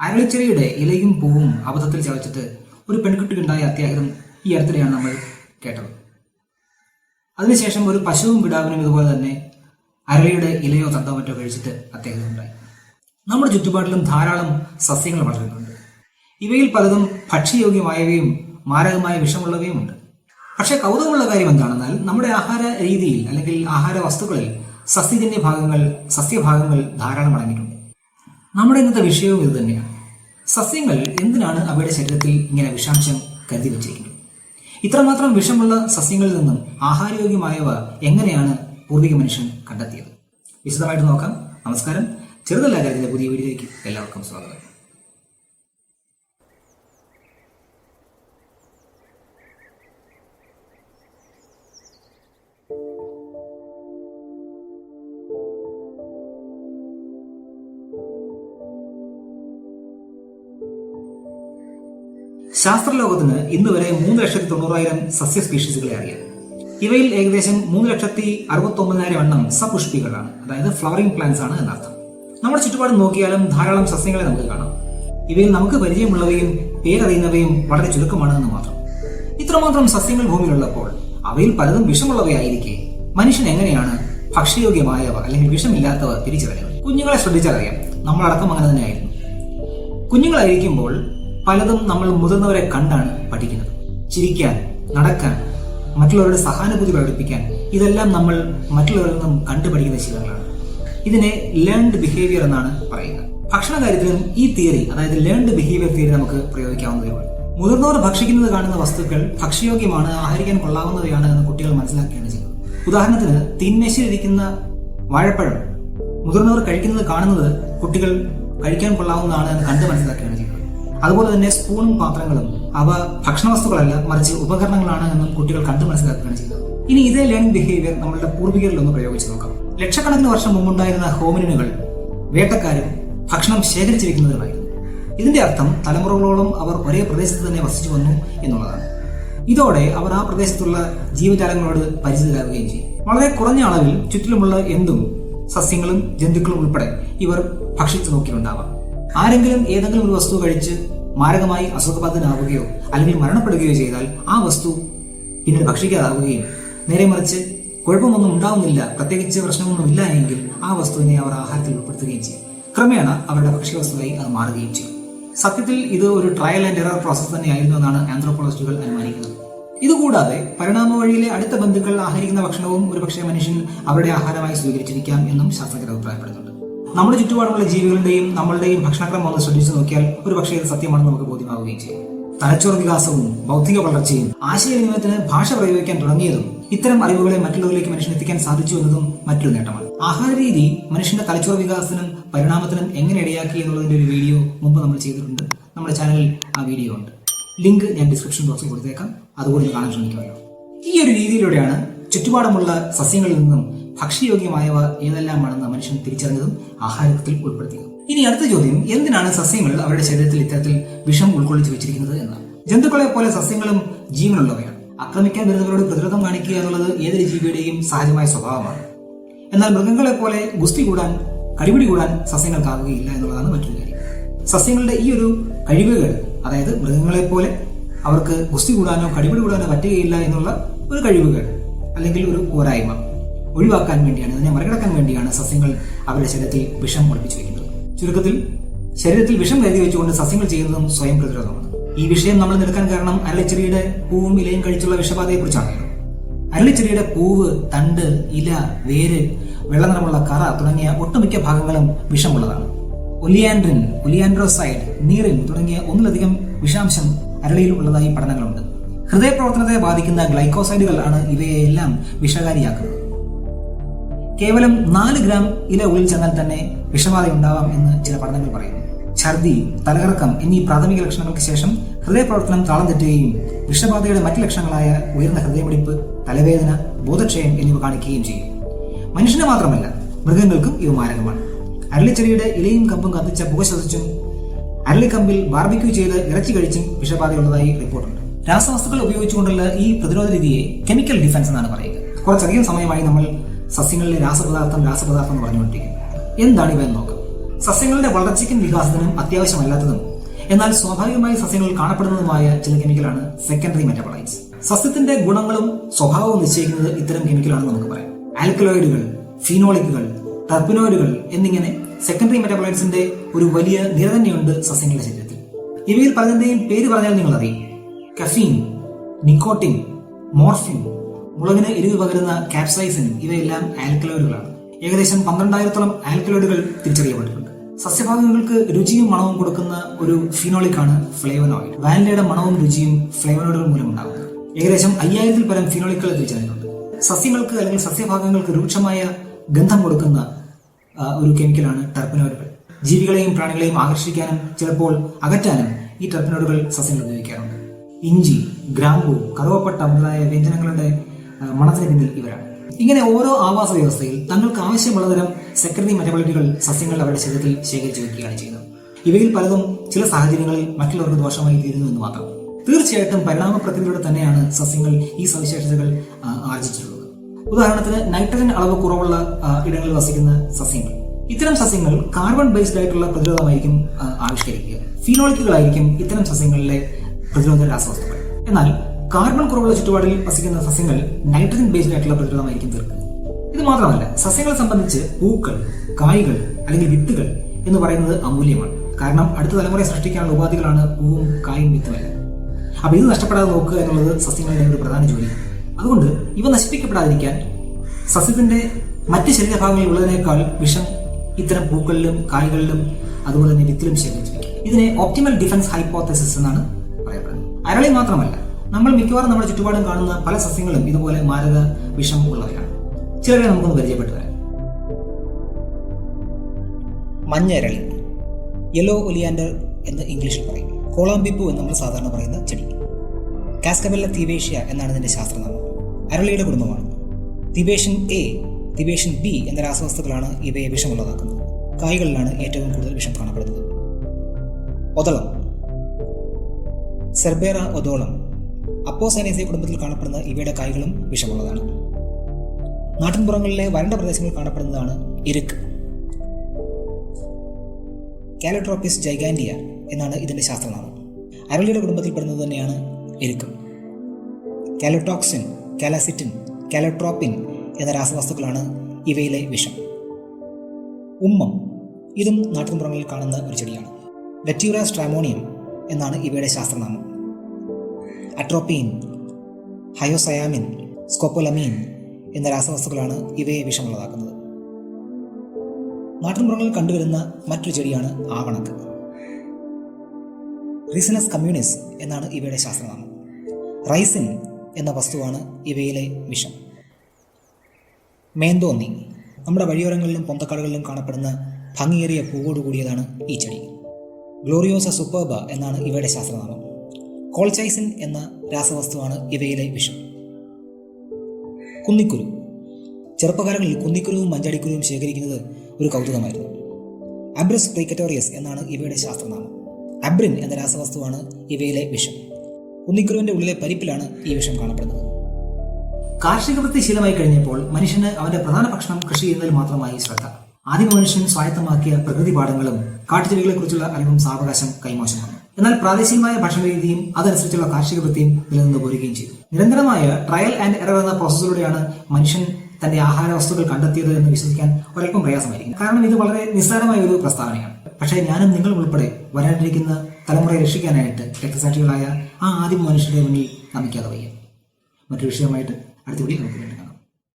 അരളിച്ചെടിയുടെ ഇലയും പൂവും അബദ്ധത്തിൽ ചവച്ചിട്ട് ഒരു പെൺകുട്ടിക്കുണ്ടായ അത്യാഹിതം ഈ അടുത്തിടെയാണ് നമ്മൾ കേട്ടത്. അതിനുശേഷം ഒരു പശുവും പിടാവിനും ഇതുപോലെ തന്നെ അരളിയുടെ ഇലയോ തന്തോ മറ്റോ കഴിച്ചിട്ട് അത്യാഹിതം ഉണ്ടായി. നമ്മുടെ ചുറ്റുപാടിലും ധാരാളം സസ്യങ്ങൾ വളരുന്നുണ്ട് ഇവയിൽ പലതും ഭക്ഷ്യയോഗ്യമായവയും മാരകമായ വിഷമുള്ളവയുമുണ്ട് പക്ഷേ കൗതുകമുള്ള കാര്യം എന്താണെന്നാൽ നമ്മുടെ ആഹാര രീതിയിൽ അല്ലെങ്കിൽ ആഹാര വസ്തുക്കളിൽ സസ്യജന്യ ഭാഗങ്ങൾ സസ്യഭാഗങ്ങൾ ധാരാളം അടങ്ങിയിട്ടുണ്ട്. നമ്മുടെ ഇന്നത്തെ വിഷയവും ഇത് തന്നെയാണ്. സസ്യങ്ങൾ എന്തിനാണ് അവയുടെ ശരീരത്തിൽ ഇങ്ങനെ വിഷാംശം കരുതി വെച്ചിരിക്കുന്നത് ഇത്രമാത്രം വിഷമുള്ള സസ്യങ്ങളിൽ നിന്നും ആഹാരയോഗ്യമായവ എങ്ങനെയാണ് പൂർവിക മനുഷ്യൻ കണ്ടെത്തിയത്? വിശദമായിട്ട് നോക്കാം. നമസ്കാരം. ചെറുതല്ല കാര്യത്തിലെ പുതിയ വീഡിയോയിലേക്ക് എല്ലാവർക്കും സ്വാഗതം. ശാസ്ത്രലോകത്തിന് ഇന്ന് വരെ മൂന്ന് ലക്ഷത്തി തൊണ്ണൂറായിരം സസ്യ സ്പീഷീസുകളെ അറിയാം. ഇവയിൽ ഏകദേശം മൂന്ന് ലക്ഷത്തി അറുപത്തി ഒമ്പതിനായിരം എണ്ണം സപുഷ്പികളാണ്. അതായത് ഫ്ലവറിംഗ് പ്ലാന്റ്സ് ആണ് എന്നർത്ഥം. നമ്മുടെ ചുറ്റുപാട് നോക്കിയാലും ധാരാളം സസ്യങ്ങളെ നമുക്ക് കാണാം. ഇവയിൽ നമുക്ക് പരിചയമുള്ളവയും പേരറിയുന്നവയും വളരെ ചുരുക്കമാണ് എന്ന് മാത്രം. ഇത്രമാത്രം സസ്യങ്ങൾ ഭൂമിയിലുള്ളപ്പോൾ അവയിൽ പലതും വിഷമുള്ളവയായിരിക്കെ മനുഷ്യൻ എങ്ങനെയാണ് ഭക്ഷ്യയോഗ്യമായവ അല്ലെങ്കിൽ വിഷമില്ലാത്തവ തിരിച്ചറിയുന്നത് കുഞ്ഞുങ്ങളെ ശ്രദ്ധിച്ചറിയാം നമ്മളടക്കം അങ്ങനെ തന്നെയായിരുന്നു. കുഞ്ഞുങ്ങളായിരിക്കുമ്പോൾ പലതും നമ്മൾ മുതിർന്നവരെ കണ്ടാണ് പഠിക്കുന്നത്. ചിരിക്കാൻ നടക്കാൻ മറ്റുള്ളവരുടെ സഹാനുഭൂതി പ്രകടിപ്പിക്കാൻ ഇതെല്ലാം നമ്മൾ മറ്റുള്ളവരിൽ നിന്നും കണ്ടുപഠിക്കുന്ന ശീലങ്ങളാണ് ഇതിനെ ലേൺഡ് ബിഹേവിയർ എന്നാണ് പറയുന്നത്. ഭക്ഷണ കാര്യത്തിലും ഈ തിയറി അതായത് ലേൺഡ് ബിഹേവിയർ തിയറി നമുക്ക് പ്രയോഗിക്കാവുന്നതേ ഉള്ളൂ മുതിർന്നവർ ഭക്ഷിക്കുന്നത് കാണുന്ന വസ്തുക്കൾ ഭക്ഷ്യയോഗ്യമാണ് ആഹരിക്കാൻ കൊള്ളാവുന്നവയാണ് എന്ന് കുട്ടികൾ മനസ്സിലാക്കുകയാണ് ചെയ്യുന്നത്. ഉദാഹരണത്തിന് തീന്മേശയിലിരിക്കുന്ന വാഴപ്പഴം. മുതിർന്നവർ കഴിക്കുന്നത് കാണുന്നത് കുട്ടികൾ കഴിക്കാൻ കൊള്ളാവുന്നതാണ് എന്ന് കണ്ട് മനസ്സിലാക്കുകയാണ് ചെയ്യുന്നത്. അതുപോലെ തന്നെ സ്പൂണും പാത്രങ്ങളും. അവ ഭക്ഷണ വസ്തുക്കളല്ല മറിച്ച് ഉപകരണങ്ങളാണ് എന്നും കുട്ടികൾ കണ്ടു മനസ്സിലാക്കുകയാണ് ചെയ്തത് ഇനി ഇതേ ലേണിംഗ് ബിഹേവിയർ നമ്മളുടെ പൂർവികരിൽ ഒന്ന് പ്രയോഗിച്ചു നോക്കാം. ലക്ഷക്കണക്കിന് വർഷം മുമ്പുണ്ടായിരുന്ന ഹോമിനുകൾ വേട്ടക്കാരും ഭക്ഷണം ശേഖരിച്ചു വെക്കുന്നവരുമായിരുന്നു ഇതിന്റെ അർത്ഥം തലമുറകളോളം അവർ ഒരേ പ്രദേശത്ത് തന്നെ വസിച്ചു വന്നു എന്നുള്ളതാണ്. ഇതോടെ അവർ ആ പ്രദേശത്തുള്ള ജീവജാലങ്ങളോട് പരിചിതരാകുകയും ചെയ്യും. വളരെ കുറഞ്ഞ അളവിൽ ചുറ്റിലുമുള്ള എന്തും സസ്യങ്ങളും ജന്തുക്കളും ഉൾപ്പെടെ ഇവർ ഭക്ഷിച്ചു നോക്കിയിട്ടുണ്ടാവാം. ആരെങ്കിലും ഏതെങ്കിലും ഒരു വസ്തു കഴിച്ച് മാരകമായി അസുഖബാധിതനാവുകയോ അല്ലെങ്കിൽ മരണപ്പെടുകയോ ചെയ്താൽ ആ വസ്തു പിന്നീട് ഭക്ഷിക്കാതാവുകയും നേരെ മറിച്ച് കുഴപ്പമൊന്നും ഉണ്ടാവുന്നില്ല പ്രത്യേകിച്ച് പ്രശ്നമൊന്നും ഇല്ല എങ്കിൽ ആ വസ്തുവിനെ അവർ ആഹാരത്തിൽ ഉൾപ്പെടുത്തുകയും ചെയ്യും. ക്രമേണ അവരുടെ ഭക്ഷ്യവസ്തുവായി അത് മാറുകയും ചെയ്യും. സത്യത്തിൽ ഇത് ഒരു ട്രയൽ ആൻഡ് എറർ പ്രോസസ് തന്നെയായിരുന്നു എന്നാണ് ആന്ത്രോപോളജിസ്റ്റുകൾ അനുമാനിക്കുന്നത്. ഇതുകൂടാതെ പരിണാമ വഴിയിലെ അടുത്ത ബന്ധുക്കൾ ആഹരിക്കുന്ന ഭക്ഷണവും ഒരുപക്ഷെ മനുഷ്യൻ അവരുടെ ആഹാരമായി സ്വീകരിച്ചിരിക്കാം എന്നും ശാസ്ത്രജ്ഞർ അഭിപ്രായപ്പെടുന്നുണ്ട്. നമ്മുടെ ചുറ്റുപാടുമുള്ള ജീവികളുടെയും നമ്മളുടെയും ഭക്ഷണക്രമം ഒന്ന് ശ്രദ്ധിച്ചു നോക്കിയാൽ ഒരു പക്ഷേ ഇത് സത്യമാണെന്ന് നമുക്ക് ബോധ്യമാവുകയും ചെയ്യും. തലച്ചോർ വികാസവും ബൗദ്ധിക വളർച്ചയും ആശയവിനിമയത്തിന് ഭാഷ പ്രയോഗിക്കാൻ തുടങ്ങിയതും ഇത്തരം അറിവുകളെ മറ്റുള്ളവരിലേക്ക് മനുഷ്യൻ എത്തിക്കാൻ സാധിച്ചു എന്നതും മറ്റൊരു നേട്ടമാണ്. ആഹാര രീതി മനുഷ്യന്റെ തലച്ചോർ വികാസത്തിനും പരിണാമത്തിനും എങ്ങനെ ഇടയാക്കി എന്നുള്ളതിന്റെ ഒരു വീഡിയോ മുമ്പ് നമ്മൾ ചെയ്തിട്ടുണ്ട്. നമ്മുടെ ചാനലിൽ ആ വീഡിയോ ഉണ്ട്. ലിങ്ക് ഞാൻ ഡിസ്ക്രിപ്ഷൻ ബോക്സിൽ കൊടുത്തേക്കാം. അതുകൊണ്ട് കാണാൻ ശ്രമിക്കുമല്ലോ. ഈ ഒരു രീതിയിലൂടെയാണ് ചുറ്റുപാടുമുള്ള സസ്യങ്ങളിൽ നിന്നും ഭക്ഷ്യയോഗ്യമായവ ഏതെല്ലാമാണെന്ന് മനുഷ്യൻ തിരിച്ചറിഞ്ഞതും ആഹാരത്തിൽ ഉൾപ്പെടുത്തിയതും ഇനി അടുത്ത ചോദ്യം എന്തിനാണ് സസ്യങ്ങൾ അവരുടെ ശരീരത്തിൽ ഇത്തരത്തിൽ വിഷം ഉൾക്കൊള്ളിച്ചു വെച്ചിരിക്കുന്നത് എന്നാണ് ജന്തുക്കളെ പോലെ സസ്യങ്ങളും ജീവനുള്ളവയാണ്. ആക്രമിക്കാൻ വരുന്നവരോട് പ്രതിരോധം കാണിക്കുക എന്നുള്ളത് ഏതൊരു ജീവിയുടെയും സഹജമായ സ്വഭാവമാണ്. എന്നാൽ മൃഗങ്ങളെ പോലെ ഗുസ്തി കൂടാൻ കടിപിടി കൂടാൻ സസ്യങ്ങൾക്കാകുകയില്ല എന്നുള്ളതാണ് മറ്റൊരു കാര്യം. സസ്യങ്ങളുടെ ഈ ഒരു കഴിവുകൾ അതായത് മൃഗങ്ങളെ പോലെ അവർക്ക് ഗുസ്തി കൂടാനോ കടിപിടി കൂടാനോ പറ്റുകയില്ല എന്നുള്ള ഒരു കഴിവുകൾ അല്ലെങ്കിൽ ഒരു പോരായ്മ. ഒഴിവാക്കാൻ വേണ്ടിയാണ് അതിനെ മറികടക്കാൻ വേണ്ടിയാണ് സസ്യങ്ങൾ അവരുടെ ശരീരത്തിൽ വിഷം ഒളിപ്പിച്ചു വെക്കുന്നത്. ചുരുക്കത്തിൽ ശരീരത്തിൽ വിഷം കരുതി വെച്ചുകൊണ്ട് സസ്യങ്ങൾ ചെയ്യുന്നതും സ്വയം പ്രതിരോധമാണ്. ഈ വിഷയം നമ്മൾ നിൽക്കാൻ കാരണം അരളിച്ചെടിയുടെ പൂവും ഇലയും കഴിച്ചുള്ള വിഷബാധയെ കുറിച്ചാണല്ലോ അരളിച്ചെടിയുടെ പൂവ് തണ്ട് ഇല വേര് വെള്ളനിറമുള്ള കറ തുടങ്ങിയ ഒട്ടുമിക്ക ഭാഗങ്ങളും വിഷമുള്ളതാണ്. ഒലിയാൻഡ്രിൻ ഒലിയാൻഡ്രോസൈഡ് നീറിൻ തുടങ്ങിയ ഒന്നിലധികം വിഷാംശം അരളിയിൽ ഉള്ളതായി പഠനങ്ങളുണ്ട്. ഹൃദയപ്രവർത്തനത്തെ ബാധിക്കുന്ന ഗ്ലൈക്കോസൈഡുകൾ ആണ് ഇവയെല്ലാം വിഷകാരിയാക്കുന്നത്. കേവലം നാല് ഗ്രാം ഇല ഉള്ളിൽ ചെന്നാൽ തന്നെ വിഷബാധ ഉണ്ടാവാം എന്ന് ചില പഠനങ്ങൾ പറയുന്നു. ഛർദി തലകറക്കം എന്നീ പ്രാഥമിക ലക്ഷണങ്ങൾക്ക് ശേഷം ഹൃദയപ്രവർത്തനം താളം തെറ്റുകയും വിഷബാധയുടെ മറ്റു ലക്ഷണങ്ങളായ ഉയർന്ന ഹൃദയമിടിപ്പ് തലവേദന ബോധക്ഷയം എന്നിവ കാണിക്കുകയും ചെയ്യും. മനുഷ്യന് മാത്രമല്ല മൃഗങ്ങൾക്കും ഇവ മാരകമാണ്. അരളിച്ചെടിയുടെ ഇലയും കമ്പും കത്തിച്ച പുക ശ്വസിച്ചും അരളിക്കമ്പിൽ ബാർബിക്യൂ ചെയ്ത് ഇറച്ചി കഴിച്ചും വിഷബാധയുള്ളതായി റിപ്പോർട്ടുണ്ട്. രാസവസ്തുക്കൾ ഉപയോഗിച്ചുകൊണ്ടുള്ള ഈ പ്രതിരോധ രീതിയെ കെമിക്കൽ ഡിഫൻസ് എന്നാണ് പറയുക കുറച്ചധികം സമയമായി നമ്മൾ സസ്യങ്ങളിലെ രാസപദാർത്ഥം രാസപദാർത്ഥം എന്ന് പറഞ്ഞുകൊണ്ടിരിക്കുന്നത് എന്താണ് ഇവ എന്ന് നോക്കാം. സസ്യങ്ങളുടെ വളർച്ചയ്ക്കും വികാസത്തിനും അത്യാവശ്യമല്ലാത്തതും എന്നാൽ സ്വാഭാവികമായി സസ്യങ്ങളിൽ കാണപ്പെടുന്നതുമായ ചില കെമിക്കലാണ് സെക്കൻഡറി മെറ്റബോളൈറ്റ്സ് സസ്യത്തിന്റെ ഗുണങ്ങളും സ്വഭാവവും നിശ്ചയിക്കുന്നത് ഇത്തരം കെമിക്കലാണെന്ന് നമുക്ക് പറയാം. ആൽക്കലോയിഡുകൾ ഫീനോളിക്കുകൾ ടർബിനോയിഡുകൾ എന്നിങ്ങനെ സെക്കൻഡറി മെറ്റബോളൈറ്റ്സിന്റെ ഒരു വലിയ നിര തന്നെയുണ്ട് സസ്യങ്ങളുടെ ശരീരത്തിൽ. ഇവയിൽ പലതിന്റെയും പേര് പറഞ്ഞാൽ നിങ്ങൾ അറിയും കഫീൻ നിക്കോട്ടിൻ മോർഫിൻ മുളകിന് എരിവ് പകരുന്ന കാപ്സൈസിൻ ഇവയെല്ലാം ആൽക്കലോയിഡുകളാണ് ഏകദേശം പന്ത്രണ്ടായിരത്തോളം ആൽക്കലോയിഡുകൾ തിരിച്ചറിയപ്പെട്ടിട്ടുണ്ട്. സസ്യഭാഗങ്ങൾക്ക് രുചിയും മണവും കൊടുക്കുന്ന ഒരു ഫിനോളിക്കാണ് ഫ്ലേവനോയിഡ് വാനിലയുടെ മണവും രുചിയും ഫ്ലേവനോയിഡുകൾ മൂലം ഉണ്ടാകുന്നത് ഏകദേശം അയ്യായിരത്തിൽ പരം ഫിനോളിക്കുകൾ തിരിച്ചറിഞ്ഞിട്ടുണ്ട്. സസ്യങ്ങൾക്ക് അല്ലെങ്കിൽ സസ്യഭാഗങ്ങൾക്ക് രൂക്ഷമായ ഗന്ധം കൊടുക്കുന്ന ഒരു കെമിക്കലാണ് ടർപ്പനോയിഡുകൾ ജീവികളെയും പ്രാണികളെയും ആകർഷിക്കാനും ചിലപ്പോൾ അകറ്റാനും ഈ ടർപ്പനോയിഡുകൾ സസ്യങ്ങൾ ഉപയോഗിക്കാറുണ്ട്. ഇഞ്ചി ഗ്രാമ്പു കറുവപ്പട്ട മുതലായ വ്യഞ്ജനങ്ങളുടെ മണത്തിന് പിന്നിൽ ഇവരാണ് ഇങ്ങനെ ഓരോ ആവാസ വ്യവസ്ഥയിൽ തങ്ങൾക്ക് ആവശ്യമുള്ള തരം സെക്രട്ടറി മെറ്റബോളിറ്റുകൾ സസ്യങ്ങൾ അവരുടെ ശരീരത്തിൽ ശേഖരിച്ചു വെക്കുകയാണ് ചെയ്യുന്നത്. ഇവയിൽ പലതും ചില സാഹചര്യങ്ങളിൽ മറ്റുള്ളവർക്ക് ദോഷമായി തീരുന്നു എന്ന് മാത്രം. തീർച്ചയായിട്ടും പരിണാമ പ്രക്രിയയിലൂടെ തന്നെയാണ് സസ്യങ്ങൾ ഈ സവിശേഷതകൾ ആർജിച്ചിട്ടുള്ളത്. ഉദാഹരണത്തിന് നൈട്രജൻ അളവ് കുറവുള്ള ഇടങ്ങളിൽ വസിക്കുന്ന സസ്യങ്ങൾ. ഇത്തരം സസ്യങ്ങൾ കാർബൺ ബേസ്ഡ് ആയിട്ടുള്ള പ്രതിരോധമായിരിക്കും ആവിഷ്കരിക്കുക. ഫിനോളിക്കുകളായിരിക്കും ഇത്തരം സസ്യങ്ങളിലെ പ്രതിരോധ രാസവസ്തുക്കൾ. എന്നാൽ കാർബൺ കുറവുള്ള ചുറ്റുപാടിൽ വസിക്കുന്ന സസ്യങ്ങൾ നൈട്രജൻ ബേസ്ഡ് ആയിട്ടുള്ള പ്രതിരോധമായിരിക്കും തീർക്കുന്നത് ഇത് മാത്രമല്ല സസ്യങ്ങളെ സംബന്ധിച്ച് പൂക്കൾ കായ്കൾ അല്ലെങ്കിൽ വിത്തുകൾ എന്ന് പറയുന്നത് അമൂല്യമാണ്. കാരണം അടുത്ത തലമുറയെ സൃഷ്ടിക്കാനുള്ള ഉപാധികളാണ് പൂവും കായും വിത്തുമല്ല അപ്പൊ ഇത് നഷ്ടപ്പെടാതെ നോക്കുക എന്നുള്ളത് സസ്യങ്ങളുടെ ഒരു പ്രധാന ജോലിയാണ്. അതുകൊണ്ട് ഇവ നശിപ്പിക്കപ്പെടാതിരിക്കാൻ സസ്യത്തിന്റെ മറ്റ് ശരീരഭാഗങ്ങളിൽ ഉള്ളതിനേക്കാൾ വിഷം ഇത്തരം പൂക്കളിലും കായ്കളിലും അതുപോലെ തന്നെ വിത്തിലും ശേഖരിച്ചു ഇതിനെ ഓപ്റ്റിമൽ ഡിഫൻസ് ഹൈപ്പോത്തസിസ് എന്നാണ് പറയപ്പെടുന്നത്. അരളി മാത്രമല്ല നമ്മൾ മിക്കവാറും നമ്മുടെ ചുറ്റുപാടും കാണുന്ന പല സസ്യങ്ങളും ഇതുപോലെ മാരക വിഷം ഉള്ളവരാണ് ചിലരെ നമുക്കൊന്ന് പരിചയപ്പെട്ടു വരാം മഞ്ഞ അരളി യെല്ലോ ഒലിയാൻഡർ എന്ന് ഇംഗ്ലീഷിൽ പറയും. കോളാമ്പിപ്പു എന്ന് നമ്മൾ സാധാരണ പറയുന്ന ചെടി. കാസ്കബെല്ല തിവേഷ്യ എന്നാണ് ഇതിന്റെ ശാസ്ത്രനാമം. അരളിയുടെ കുടുംബമാണ്. തിവേഷൻ എ തിവേഷൻ ബി എന്ന രാസവസ്തുക്കളാണ് ഇവയെ വിഷമുള്ളതാക്കുന്നത്. കായ്കളിലാണ് ഏറ്റവും കൂടുതൽ വിഷം കാണപ്പെടുന്നത്. ഒതളം. സെർബേറ ഒതോളം അപ്പോസൈനേസിയ കുടുംബത്തിൽ കാണപ്പെടുന്ന ഇവയുടെ കായ്കളും വിഷമുള്ളതാണ്. നാട്ടിൻപുറങ്ങളിലെ വരണ്ട പ്രദേശങ്ങളിൽ കാണപ്പെടുന്നതാണ് ഇരുക്ക് കാലോട്രോപ്പിസ് ജൈഗാൻഡിയ എന്നാണ് ഇതിന്റെ ശാസ്ത്രനാമം. അരളിയുടെ കുടുംബത്തിൽപ്പെടുന്നത് തന്നെയാണ് എരുക്കം കാലോടോക്സിൻ കാലാസിറ്റിൻ കാലോട്രോപ്പിൻ എന്ന രാസവസ്തുക്കളാണ് ഇവയിലെ വിഷം. ഉമ്മം ഇതും നാട്ടിൻപുറങ്ങളിൽ കാണുന്ന ഒരു ചെടിയാണ്. വെറ്റ്യൂറ സ്ട്രാമോണിയം എന്നാണ് ഇവയുടെ ശാസ്ത്രനാമം. അട്രോപ്പീൻ ഹയോസയാമിൻ സ്കോപ്പോലമീൻ എന്ന രാസവസ്തുക്കളാണ് ഇവയെ വിഷമുള്ളതാക്കുന്നത്. നാട്ടിൻപുറങ്ങളിൽ കണ്ടുവരുന്ന മറ്റൊരു ചെടിയാണ് ആവണക്ക്. റിസിനസ് കമ്മ്യൂണിസ് എന്നാണ് ഇവയുടെ ശാസ്ത്രനാമം. റൈസിൻ എന്ന വസ്തുവാണ് ഇവയിലെ വിഷം. മേന്തോന്നി നമ്മുടെ വഴിയോരങ്ങളിലും പൊന്തക്കാടുകളിലും കാണപ്പെടുന്ന ഭംഗിയേറിയ പൂവോടുകൂടിയതാണ് ഈ ചെടി. ഗ്ലോറിയോസ സുപ്പർബ എന്നാണ് ഇവയുടെ ശാസ്ത്രനാമം. കോൾചൈസിൻ എന്ന രാസവസ്തുവാണ് ഇവയിലെ വിഷം. കുന്നിക്കുരു. ചെറുപ്പകാലങ്ങളിൽ കുന്നിക്കുരുവും മഞ്ചാടിക്കുരുവും ശേഖരിക്കുന്നത് ഒരു കൗതുകമായിരുന്നു. അബ്രസ് പ്രീക്കറ്റോറിയസ് എന്നാണ് ഇവയുടെ ശാസ്ത്രനാമം. അബ്രിൻ എന്ന രാസവസ്തുവാണ് ഇവയിലെ വിഷം. കുന്നിക്കുരുവിന്റെ ഉള്ളിലെ പരിപ്പിലാണ് ഈ വിഷം കാണപ്പെടുന്നത്. കാർഷിക വൃത്തി ശീലമായി കഴിഞ്ഞപ്പോൾ മനുഷ്യന് അവന്റെ പ്രധാന ഭക്ഷണം കൃഷി ചെയ്യുന്നതിൽ മാത്രമായി ശ്രദ്ധ. ആദിമ മനുഷ്യൻ സ്വായത്തമാക്കിയ പ്രകൃതി പാഠങ്ങളും കാട്ടുചെടികളെ കുറിച്ചുള്ള അറിവും സാവകാശം കൈമോശം വന്നു എന്നാൽ പ്രാദേശികമായ ഭക്ഷണ രീതിയും അതനുസരിച്ചുള്ള കാർഷിക വൃത്തിയും നിലനിന്ന് പോരുകയും ചെയ്തു. നിരന്തരമായ ട്രയൽ ആൻഡ് എറർ എന്ന പ്രോസസ്സിലൂടെയാണ് മനുഷ്യൻ തന്റെ ആഹാര വസ്തുക്കൾ കണ്ടെത്തിയത് എന്ന് വിശ്വസിക്കാൻ ഒരൽപ്പം പ്രയാസമായിരിക്കും കാരണം ഇത് വളരെ നിസ്സാരമായ ഒരു പ്രസ്താവനയാണ്. പക്ഷേ ഞാനും നിങ്ങളും ഉൾപ്പെടെ വരാനിരിക്കുന്ന തലമുറയെ രക്ഷിക്കാനായിട്ട് രക്തസാക്ഷികളായ ആ ആദ്യം മനുഷ്യരുടെ മുന്നിൽ നമിക്കാതെ വയ്യ. മറ്റൊരു വിഷയമായിട്ട് അടുത്തുകൂടി നമുക്ക്